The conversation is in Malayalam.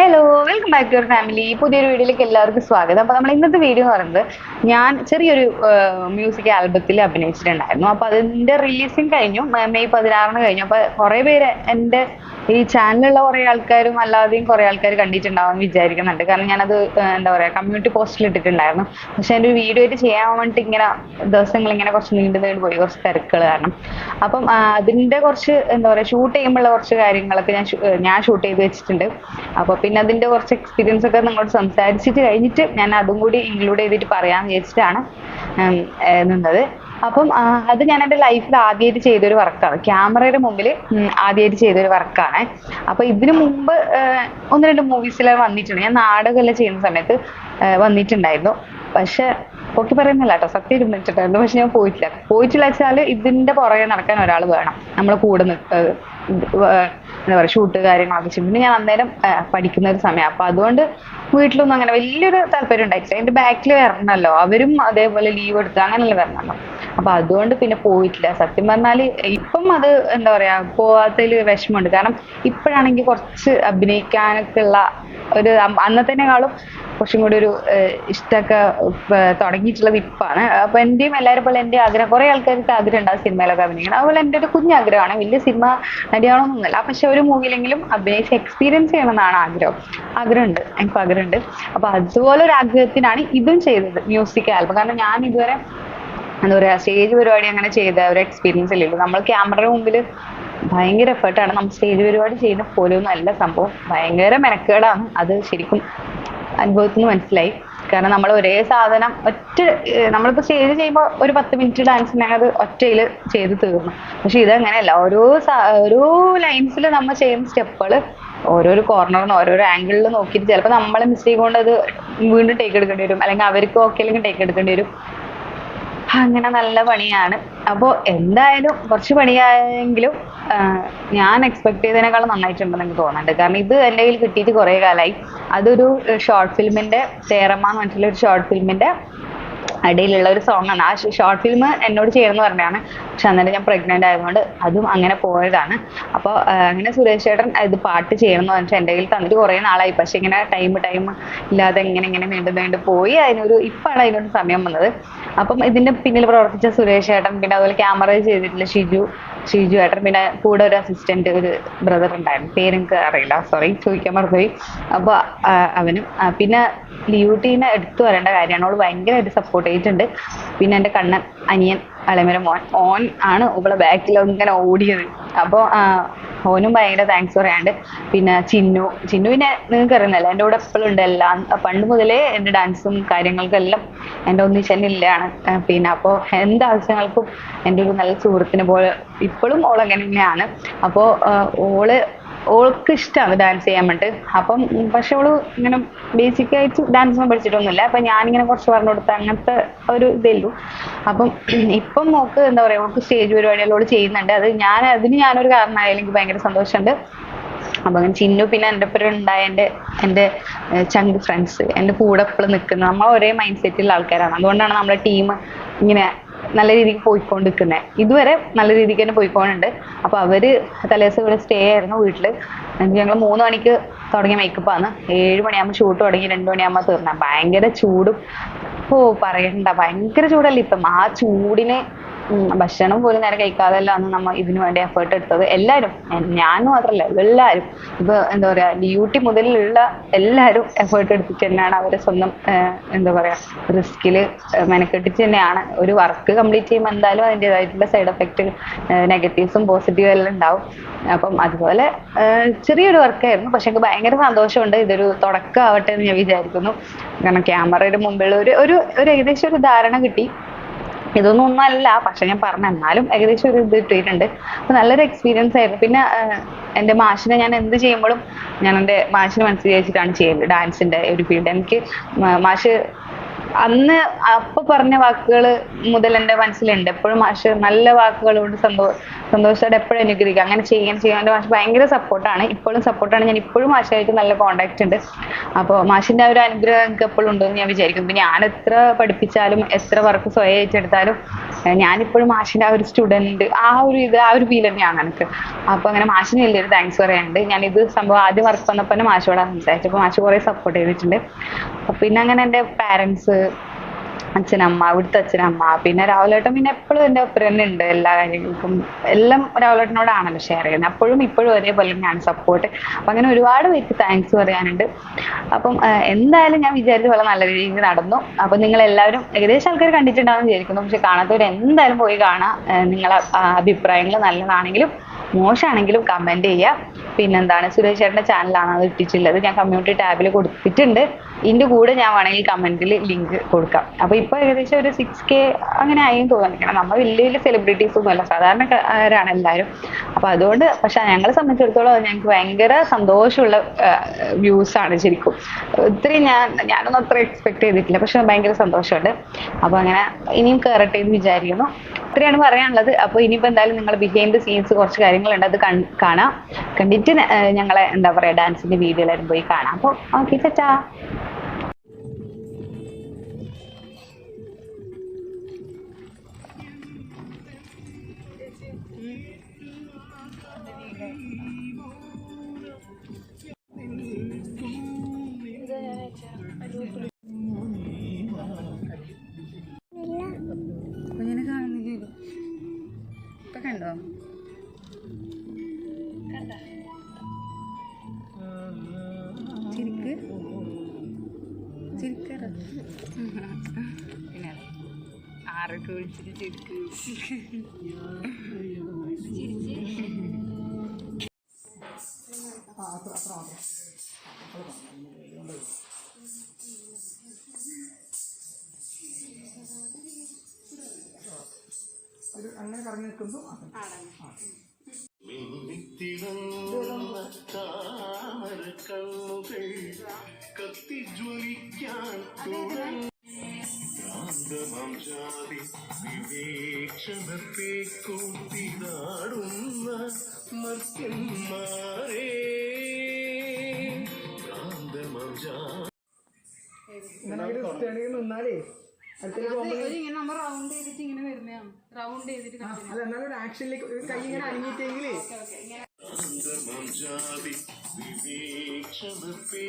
hello. Welcome back to your family പുതിയൊരു വീഡിയോയിലേക്ക് എല്ലാവർക്കും സ്വാഗതം. അപ്പൊ നമ്മൾ ഇന്നത്തെ വീഡിയോ എന്ന് പറയുന്നത് ഞാൻ ചെറിയൊരു മ്യൂസിക് ആൽബത്തിൽ അഭിനയിച്ചിട്ടുണ്ടായിരുന്നു. അപ്പൊ അതിന്റെ റിലീസിങ് കഴിഞ്ഞു. മെയ് പതിനാറിന് കഴിഞ്ഞു. അപ്പൊ കുറെ പേര് എന്റെ ഈ ചാനലിലുള്ള കുറെ ആൾക്കാരും അല്ലാതെയും കുറെ ആൾക്കാർ കണ്ടിട്ടുണ്ടാവും എന്ന് വിചാരിക്കുന്നുണ്ട്. കാരണം ഞാനത് എന്താ പറയാ കമ്മ്യൂണിറ്റി പോസ്റ്റിൽ ഇട്ടിട്ടുണ്ടായിരുന്നു. പക്ഷെ എന്റെ ഒരു വീഡിയോ ആയിട്ട് ചെയ്യാൻ വേണ്ടിയിട്ട് ഇങ്ങനെ ദിവസങ്ങൾ ഇങ്ങനെ കുറച്ച് നീണ്ടു നീണ്ടു പോയി. കുറച്ച് തിരക്കുകൾ കാരണം. അപ്പം അതിന്റെ കുറച്ച് എന്താ പറയാ ഷൂട്ട് ചെയ്യുമ്പോഴുള്ള കുറച്ച് കാര്യങ്ങളൊക്കെ ഞാൻ ഞാൻ ഷൂട്ട് ചെയ്ത് വെച്ചിട്ടുണ്ട്. അപ്പൊ പിന്നെ അതിന്റെ കുറച്ച് എക്സ്പീരിയൻസ് ഒക്കെ നിങ്ങളോട് സംസാരിച്ചിട്ട് കഴിഞ്ഞിട്ട് ഞാൻ അതും കൂടി ഇൻക്ലൂഡ് ചെയ്തിട്ട് പറയാൻ വിചാരിച്ചിട്ടാണ് നിന്നത്. അപ്പം അത് ഞാൻ എന്റെ ലൈഫിൽ ആദ്യമായിട്ട് ചെയ്തൊരു വർക്കാണ്. ക്യാമറയുടെ മുമ്പിൽ ആദ്യമായിട്ട് ചെയ്തൊരു വർക്കാണ്. അപ്പൊ ഇതിനു മുമ്പ് ഒന്ന് രണ്ട് മൂവീസിൽ വന്നിട്ടുണ്ട്. ഞാൻ നാടകമെല്ലാം ചെയ്യുന്ന സമയത്ത് വന്നിട്ടുണ്ടായിരുന്നു. പക്ഷെ പൊക്കി പറയുന്നില്ല കേട്ടോ. സത്യം ഇരുന്നിട്ടുണ്ടായിരുന്നു. പക്ഷെ ഞാൻ പോയിട്ടില്ല. പോയിട്ടില്ല വെച്ചാൽ ഇതിന്റെ പുറകെ നടക്കാൻ ഒരാൾ വേണം. നമ്മളെ കൂടെ എന്താ പറയുക ഷൂട്ട് കാര്യങ്ങളൊക്കെ ചെയ്യും. പിന്നെ ഞാൻ അന്നേരം പഠിക്കുന്ന ഒരു സമയം. അപ്പൊ അതുകൊണ്ട് വീട്ടിലൊന്നും അങ്ങനെ വലിയൊരു താല്പര്യം ഉണ്ടായിട്ടില്ല. അതിന്റെ ബാക്കിൽ വരണല്ലോ. അവരും അതേപോലെ ലീവ് എടുത്ത് അങ്ങനെയല്ല വരണമല്ലോ അപ്പൊ അതുകൊണ്ട് പിന്നെ പോയിട്ടില്ല. സത്യം പറഞ്ഞാൽ ഇപ്പം അത് എന്താ പറയാ പോവാത്തതിൽ വിഷമമുണ്ട്. കാരണം ഇപ്പോഴാണെങ്കിൽ കുറച്ച് അഭിനയിക്കാനൊക്കെ ഉള്ള ഒരു അന്നത്തേക്കാളും കുറച്ചും കൂടി ഒരു ഇഷ്ടമൊക്കെ തുടങ്ങിയിട്ടുള്ളത് ഇപ്പാണ് അപ്പൊ എന്റെയും എല്ലാവരും പോലെ എന്റെ ആഗ്രഹം കുറെ ആൾക്കാർക്ക് ആഗ്രഹം ഉണ്ടാവും സിനിമയിലൊക്കെ അഭിനയിക്കണം അതുപോലെ എന്റെ ഒരു കുഞ്ഞാഗ്രഹമാണ് വലിയ സിനിമ നടിയാണോന്നൊന്നുമല്ല പക്ഷെ ഒരു മൂവിയിലെങ്കിലും അഭിനയിച്ച് എക്സ്പീരിയൻസ് ചെയ്യണമെന്നാണ് ആഗ്രഹം. ആഗ്രഹമുണ്ട് എനിക്ക് ആഗ്രഹമുണ്ട്. അപ്പൊ അതുപോലെ ഒരു ആഗ്രഹത്തിനാണ് ഇതും ചെയ്തത് മ്യൂസിക് ആൽബം. കാരണം ഞാൻ ഇതുവരെ എന്താ പറയാ സ്റ്റേജ് പരിപാടി അങ്ങനെ ചെയ്ത ഒരു എക്സ്പീരിയൻസ് ഇല്ലല്ലോ നമ്മൾ ക്യാമറയുടെ മുമ്പിൽ ഭയങ്കര എഫേർട്ടാണ് നമ്മൾ സ്റ്റേജ് പരിപാടി ചെയ്യുന്ന പോലെയൊന്നും നല്ല സംഭവം. ഭയങ്കര മെനക്കേടാണ്. അത് ശരിക്കും അനുഭവത്തിൽ നിന്ന് മനസ്സിലായി. കാരണം നമ്മൾ ഒരേ സാധനം ഒറ്റ ഏർ നമ്മളിപ്പോ സ്റ്റേജ് ചെയ്യുമ്പോൾ ഒരു പത്ത് മിനിറ്റ് ഡാൻസ് ഉണ്ടെങ്കിൽ അത് ഒറ്റയിൽ ചെയ്ത് തീർന്നു. പക്ഷെ ഇതങ്ങനെയല്ല. ഓരോ ഓരോ ലൈൻസിൽ നമ്മൾ ചെയ്യുന്ന സ്റ്റെപ്പുകൾ ഓരോരോ കോർണറിന്ന് ഓരോരോ ആംഗിളിൽ നോക്കിയിട്ട് ചിലപ്പോൾ നമ്മളെ മിസ്റ്റേക്ക് കൊണ്ട് അത് വീണ്ടും ടേക്ക് എടുക്കേണ്ടി വരും. അല്ലെങ്കിൽ അവർക്ക് ഓക്കെ അല്ലെങ്കിൽ ടേക്ക് എടുക്കേണ്ടി വരും. അങ്ങനെ നല്ല പണിയാണ്. അപ്പോൾ എന്തായാലും കുറച്ച് പണിയായെങ്കിലും ഞാൻ എക്സ്പെക്ട് ചെയ്തതിനേക്കാളും നന്നായിട്ടുണ്ടെന്ന് എനിക്ക് തോന്നുന്നുണ്ട്. കാരണം ഇത് എന്റെ കയ്യിൽ കിട്ടിയിട്ട് കുറേ കാലമായി അതൊരു ഷോർട്ട് ഫിലിമിന്റെ തേറമ്മ എന്ന് പറഞ്ഞിട്ടുള്ള ഒരു ഷോർട്ട് ഫിലിമിന്റെ ഇടയിലുള്ള ഒരു സോങ് ആണ്. ആ ഷോർട്ട് ഫിലിം എന്നോട് ചെയ്യണമെന്ന് പറഞ്ഞാണ് പക്ഷെ അന്നേരം ഞാൻ പ്രഗ്നന്റ് ആയതുകൊണ്ട് അതും അങ്ങനെ പോയതാണ്. അപ്പോൾ അങ്ങനെ സുരേഷ് ചേട്ടൻ ഇത് പാട്ട് ചെയ്യണമെന്ന് പറഞ്ഞിട്ട് എന്റെ കയ്യിൽ തന്നിട്ട് കുറേ നാളായി. പക്ഷെ ഇങ്ങനെ ടൈം ടൈം ഇല്ലാതെ ഇങ്ങനെ ഇങ്ങനെ വീണ്ടും വീണ്ടും പോയി. അതിനൊരു ഇപ്പാണ് അതിനൊരു സമയം വന്നത്. അപ്പം ഇതിന്റെ പിന്നിൽ പ്രവർത്തിച്ച സുരേഷ് ചേട്ടൻ പിന്നെ അതുപോലെ ക്യാമറ ചെയ്തിട്ടുള്ള ഷിജു. ഷിജു ഏട്ടൻ പിന്നെ കൂടെ ഒരു അസിസ്റ്റന്റ് ഒരു ബ്രദർ ഉണ്ടായിരുന്നു. പേരെനിക്ക് അറിയില്ല. സോറി ചോദിക്കാൻ മറന്നുപോയി. അപ്പൊ ആ, അവനും പിന്നെ ലിയൂട്ടീനെ എടുത്തു വരേണ്ട കാര്യമാണ്. ഓൾ ഭയങ്കരമായിട്ട് സപ്പോർട്ട് ചെയ്തിട്ടുണ്ട്. പിന്നെ എന്റെ കണ്ണൻ അനിയൻ അളമര മോൻ. ഓൻ ആണ് ഇവളെ ബാക്കിൽ ഇങ്ങനെ ഓടിയത്. അപ്പോൾ ഓനും ഭയങ്കര താങ്ക്സ് പറയാണ്ട്. പിന്നെ ചിന്നു. ചിന്നു പിന്നെ നിങ്ങൾക്ക് അറിയുന്നല്ലോ എന്റെ കൂടെ എപ്പോഴും ഉണ്ട് എല്ലാം. പണ്ട് മുതലേ എന്റെ ഡാൻസും കാര്യങ്ങൾക്കെല്ലാം എന്റെ ഒന്നിച്ച് തന്നെ ഇല്ലാണ്. പിന്നെ അപ്പോൾ എന്ത് ആവശ്യങ്ങൾക്കും എന്റെ ഒരു നല്ല സുഹൃത്തിനെ പോലെ ഇപ്പോഴും ഓൾ അങ്ങനെ തന്നെയാണ്. അപ്പോൾ ഓൾ ഓൾക്ക് ഇഷ്ടമാണ് ഡാൻസ് ചെയ്യാൻ വേണ്ടിട്ട് അപ്പം പക്ഷെ അവൾ ഇങ്ങനെ ബേസിക് ആയിട്ട് ഡാൻസ് ഒന്നും പഠിച്ചിട്ടൊന്നുമില്ല. അപ്പൊ ഞാനിങ്ങനെ കുറച്ച് പറഞ്ഞു കൊടുത്ത അങ്ങനത്തെ ഒരു ഇതേയുള്ളൂ അപ്പം ഇപ്പം നോക്ക് എന്താ പറയാ ഓൾക്ക് സ്റ്റേജ് ഓൾ ചെയ്യുന്നുണ്ട്. അത് ഞാൻ അതിന് ഞാനൊരു കാരണമായാലും എനിക്ക് ഭയങ്കര സന്തോഷമുണ്ട്. അപ്പൊ അങ്ങനെ ചിന്നു പിന്നെ എന്റെ ഒപ്പം ഉണ്ടായ എന്റെ എന്റെ ചങ്ക് ഫ്രണ്ട്സ് എന്റെ കൂടെ എപ്പോഴും നിൽക്കുന്ന. നമ്മൾ ഒരേ മൈൻഡ് സെറ്റിലുള്ള ആൾക്കാരാണ്. അതുകൊണ്ടാണ് നമ്മുടെ ടീം ഇങ്ങനെ നല്ല രീതിക്ക് പോയിക്കൊണ്ടിരിക്കുന്നത് ഇതുവരെ നല്ല രീതിക്ക് തന്നെ പോയിക്കൊണ്ടുണ്ട് അപ്പൊ അവർ തലേദിവസം ഇവിടെ സ്റ്റേ ആയിരുന്നു വീട്ടിൽ. ഞങ്ങൾ മൂന്ന് മണിക്ക് തുടങ്ങിയ ആണ്. ഏഴ് മണിയാകുമ്പോൾ ഷൂട്ട് തുടങ്ങി രണ്ടു മണിയാകുമ്പോൾ തീർന്ന. ഭയങ്കര ചൂടും. ഓ പറയണ്ട. ഭയങ്കര ചൂടല്ലേ ഇപ്പം? ആ ചൂടിന് ഭക്ഷണം പോലും നേരെ കഴിക്കാതെല്ലാം ആണ് നമ്മ ഇതിനു വേണ്ടി എഫേർട്ട് എടുത്തത്. എല്ലാവരും ഞാൻ മാത്രമല്ല എല്ലാവരും ഇപ്പൊ എന്താ പറയാ ഡ്യൂട്ടി മുതലുള്ള എല്ലാവരും എഫേർട്ട് എടുത്തിട്ട് തന്നെയാണ് അവരെ സ്വന്തം എന്താ പറയാ റിസ്കിൽ മെനക്കെട്ടിച്ച് തന്നെയാണ്. ഒരു വർക്ക് കംപ്ലീറ്റ് ചെയ്യുമ്പോൾ എന്തായാലും അതിന്റെതായിട്ടുള്ള സൈഡ് എഫക്റ്റ് നെഗറ്റീവ്സും പോസിറ്റീവും എല്ലാം ഉണ്ടാവും. അപ്പം അതുപോലെ ചെറിയൊരു വർക്കായിരുന്നു പക്ഷെ എനിക്ക് ഭയങ്കര സന്തോഷമുണ്ട്. ഇതൊരു തുടക്കം ആവട്ടെ എന്ന് ഞാൻ വിചാരിക്കുന്നു. കാരണം ക്യാമറയുടെ മുമ്പിൽ ഒരു ഒരു ഒരു ഏകദേശം ഒരു ധാരണ കിട്ടി. ഇതൊന്നും ഒന്നല്ല പക്ഷെ ഞാൻ പറഞ്ഞു എന്നാലും ഏകദേശം ഒരു ഇത് കിട്ടിയിട്ടുണ്ട്. അപ്പൊ നല്ലൊരു എക്സ്പീരിയൻസ് ആയിരുന്നു. പിന്നെ എന്റെ മാഷിനെ ഞാൻ എന്ത് ചെയ്യുമ്പോഴും ഞാൻ എന്റെ മാഷിനെ മനസ്സിൽ വെച്ചിട്ടാണ് ചെയ്യൽ ഡാൻസിന്റെ ഒരു ഫീൽഡ് എനിക്ക് മാഷ് അന്ന് അപ്പൊ പറഞ്ഞ വാക്കുകൾ മുതൽ എന്റെ മനസ്സിലുണ്ട്. എപ്പോഴും മാഷ് നല്ല വാക്കുകളോട് സന്തോ സന്തോഷത്തോടെ എപ്പോഴും അനുഗ്രഹിക്കുക. അങ്ങനെ ചെയ്യാൻ ചെയ്യാൻ എന്റെ മാഷ് ഭയങ്കര സപ്പോർട്ടാണ്. ഇപ്പോഴും സപ്പോർട്ടാണ്. ഞാൻ ഇപ്പോഴും മാഷായിട്ട് നല്ല കോണ്ടാക്ട് ഉണ്ട്. അപ്പോൾ മാഷിന്റെ ആ ഒരു അനുഗ്രഹം എനിക്ക് എപ്പോഴും ഉണ്ടെന്ന് ഞാൻ വിചാരിക്കുന്നു. ഞാൻ എത്ര പഠിപ്പിച്ചാലും എത്ര വർക്ക് സ്വയം ഏറ്റെടുത്താലും ഞാനിപ്പോഴും മാഷിന്റെ ആ ഒരു സ്റ്റുഡന്റ് ആ ഒരു ഇത് ആ ഒരു ഫീൽ തന്നെയാണ് എനിക്ക് അപ്പൊ അങ്ങനെ മാഷിന് വലിയൊരു താങ്ക്സ് പറയാനുണ്ട്. ഇത് സംഭവം ആദ്യം വർക്ക് വന്നപ്പോൾ തന്നെ മാഷോടാണ് സംസാരിച്ചപ്പോൾ മാഷ് കുറേ സപ്പോർട്ട് ചെയ്തിട്ടുണ്ട്. പിന്നെ അങ്ങനെ എന്റെ പാരൻസ് അച്ഛനമ്മ അവിടുത്തെ അച്ഛനമ്മ പിന്നെ രാഹുലേട്ടൻ പിന്നെ എപ്പോഴും എന്റെ ഒപ്പം തന്നെ ഉണ്ട് എല്ലാ കാര്യങ്ങൾക്കും. എല്ലാം രാഹുലേട്ടനോടാണല്ലോ ഷെയർ ചെയ്യുന്നത്. അപ്പോഴും ഇപ്പോഴും ഒരേപോലെ ഞാൻ സപ്പോർട്ട് അപ്പം അങ്ങനെ ഒരുപാട് പേർക്ക് താങ്ക്സ് പറയാനുണ്ട്. അപ്പം എന്തായാലും ഞാൻ വിചാരിച്ച പോലെ നല്ല രീതിയിൽ നടന്നു. അപ്പം നിങ്ങൾ എല്ലാവരും ഏകദേശം ആൾക്കാർ കണ്ടിട്ടുണ്ടാവും വിചാരിക്കുന്നു. പക്ഷെ കാണാത്തവർ എന്തായാലും പോയി കാണാ. നിങ്ങളെ അഭിപ്രായങ്ങൾ നല്ലതാണെങ്കിലും മോശമാണെങ്കിലും കമന്റ് ചെയ്യുക. പിന്നെന്താണ് സുരേഷ് ചേട്ടന്റെ ചാനലാണ് അത് ഇട്ടിട്ടുള്ളത്? ഞാൻ കമ്മ്യൂണിറ്റി ടാബിൽ കൊടുത്തിട്ടുണ്ട്. ഇതിന്റെ കൂടെ ഞാൻ വേണമെങ്കിൽ കമന്റിൽ ലിങ്ക് കൊടുക്കാം. അപ്പൊ ഇപ്പൊ ഏകദേശം ഒരു സിക്സ് കെ അങ്ങനെ ആയി തോന്നിക്കണം നമ്മൾ വലിയ വലിയ സെലിബ്രിറ്റീസ് ഒന്നുമല്ല സാധാരണക്കാരാണ് എല്ലാവരും അപ്പൊ അതുകൊണ്ട് പക്ഷെ ഞങ്ങളെ സംബന്ധിച്ചിടത്തോളം ഞങ്ങൾക്ക് ഭയങ്കര സന്തോഷമുള്ള വ്യൂസ് ആണ് ശരിക്കും. ഇത്രയും ഞാൻ ഞാനൊന്നും അത്ര എക്സ്പെക്ട് ചെയ്തിട്ടില്ല. പക്ഷെ ഭയങ്കര സന്തോഷമുണ്ട്. അപ്പൊ അങ്ങനെ ഇനിയും കയറട്ടെ എന്ന് വിചാരിക്കുന്നു. ഇത്രയാണ് പറയാനുള്ളത്. അപ്പൊ ഇനിയിപ്പോ എന്തായാലും നിങ്ങൾ ബിഹൈൻഡ് സീൻസ് കുറച്ച് കാര്യങ്ങളുണ്ട്. അത് കാണാം. കണ്ടിട്ട് ഞങ്ങളെ എന്താ പറയാ ഡാൻസിന്റെ വീഡിയോ എല്ലാവരും പോയി കാണാം. അപ്പൊ ഓക്കെ ചച്ചാ കുഞ്ഞിനെ കാണുന്നില്ലല്ലോ ഇപ്പൊ കണ്ടോ? ചിരിക്ക്. ചിരിക്കറ പിന്നെ ആറൊക്കെ വിളിച്ചിട്ട് ചിരിക്ക്? അങ്ങനെ കറങ്ങി നിൽക്കുമ്പോൾ താമരക്കണ്ണുകൾ കത്തിജ്വലിക്കാൻ തുടങ്ങി. ഭ്രാന്തമാം ജാതി വിവേക്ഷണത്തെ കൂട്ടിനാടുന്ന സ്റ്റേണിങ് നിന്നാലേ ഇങ്ങനെ നമ്മൾ റൗണ്ട് ചെയ്തിട്ട് ഇങ്ങനെ വരുന്നതാണ് റൗണ്ട് ചെയ്തിട്ട് അല്ല എന്നാലും ഒരു ആക്ഷനിലേക്ക് കൈ ഇങ്ങനെ അനങ്ങിയിട്ടെങ്കിലേ വിവേക്ഷണത്തെ